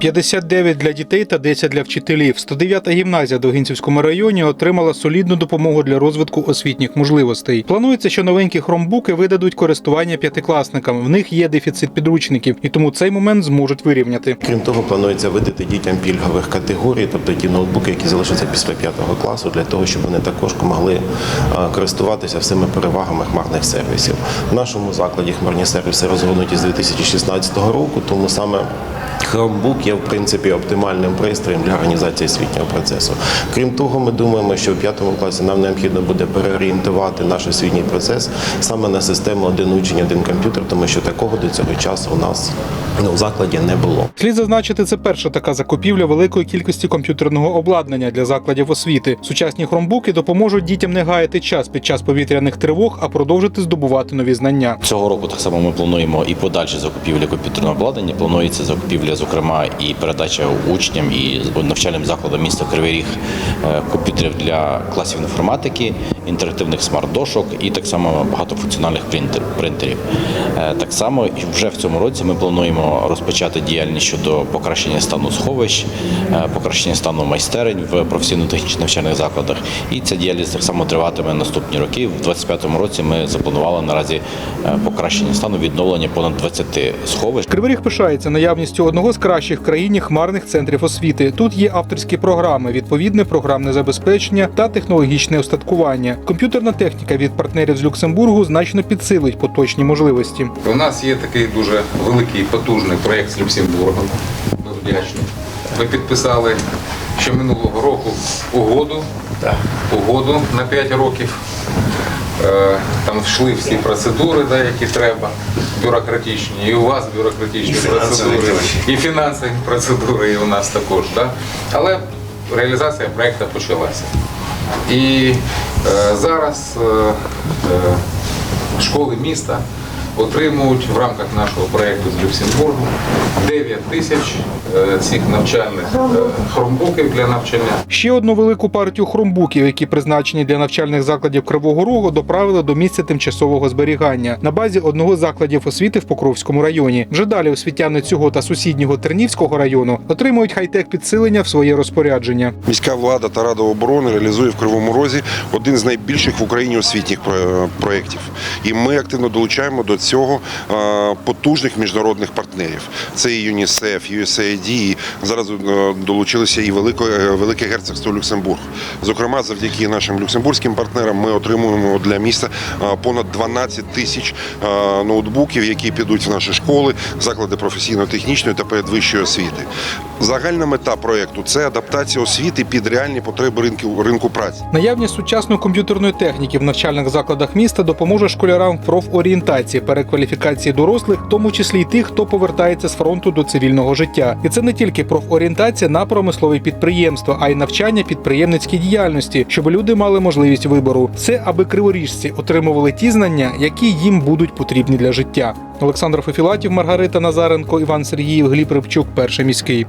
59 для дітей та 10 для вчителів. 109-та гімназія до Гінцівському районі отримала солідну допомогу для розвитку освітніх можливостей. Планується, що новенькі хромбуки видадуть користування п'ятикласникам. В них є дефіцит підручників, і тому цей момент зможуть вирівняти. Крім того, планується видати дітям пільгових категорій, тобто ті ноутбуки, які залишаться після п'ятого класу, для того, щоб вони також могли користуватися всіми перевагами хмарних сервісів. В нашому закладі хмарні сервіси розгорнуті з 2016 року, тому саме. Chromebook є в принципі оптимальним пристроєм для організації освітнього процесу. Крім того, ми думаємо, що в п'ятому класі нам необхідно буде переорієнтувати наш освітній процес саме на систему один учень, один комп'ютер, тому що такого до цього часу у нас ну, в закладі не було. Слід зазначити, це перша така закупівля великої кількості комп'ютерного обладнання для закладів освіти. Сучасні хромбуки допоможуть дітям не гаяти час під час повітряних тривог, а продовжити здобувати нові знання. Цього року так само ми плануємо і подальші закупівлі комп'ютерного обладнання. Планується закупівля, зокрема, і передача учням і навчальним закладам міста Кривий Ріг е, комп'ютерів для класів інформатики, інтерактивних смарт-дошок і так само багатофункціональних принтер- принтерів. Е, Так само вже в цьому році ми плануємо розпочати діяльність щодо покращення стану сховищ, е, покращення стану майстерень в професійно-технічних навчальних закладах. І ця діяльність так само триватиме наступні роки. В 2025 році ми запланували наразі е, покращення стану відновлення понад 20 сховищ. Кривий пишається наявністю одного з кращих в країні хмарних центрів освіти. Тут є авторські програми, відповідне програмне забезпечення та технологічне Комп'ютерна техніка від партнерів з Люксембургу значно підсилить поточні можливості. У нас є такий дуже великий потужний проєкт з Люксембургом. Ми вдячні. Ми підписали ще минулого року угоду, угоду на 5 років. Е, Там йшли всі процедури, да, які треба, бюрократичні. І у вас бюрократичні процедури, і фінансові процедури, і у нас також. Да? Але реалізація проєкту почалася. І е, зараз е, е, школи міста отримують в рамках нашого проєкту з Люксембургом 9 тисяч е, цих навчальних е, хромбуків для навчання. Ще одну велику партію хромбуків, які призначені для навчальних закладів Кривого Рогу, доправили до місця тимчасового зберігання на базі одного з закладів освіти в Покровському районі. Вже далі освітяни цього та сусіднього Тернівського району отримують хай-тек підсилення в своє розпорядження. Міська влада та рада оборони реалізує в Кривому Розі один з найбільших в Україні освітніх проєктів. І ми активно долучаємо до цього е, потужних міжнародних партнерів. Це і ЮНІСЕФ, USAID, і зараз е, долучилося і Велике, е, Велике герцогство Люксембург. Зокрема, завдяки нашим люксембурзьким партнерам ми отримуємо для міста понад 12 тисяч ноутбуків, які підуть в наші школи, заклади професійно-технічної та передвищої освіти. Загальна мета проєкту це адаптація освіти під реальні потреби ринку, ринку праці. Наявність сучасної комп'ютерної техніки в навчальних закладах міста допоможе школярам в профорієнтації, перекваліфікації дорослих, в тому числі й тих, хто повертається з фронту до цивільного життя. І це не тільки профорієнтація на промислові підприємства, а й навчання підприємницькій діяльності, щоб люди мали можливість вибору. Це аби криворіжці отримували ті знання, які їм будуть потрібні для життя. Олександр Фефілатів, Маргарита Назаренко, Іван Сергіїв, Гліб Рибчук, перший міський.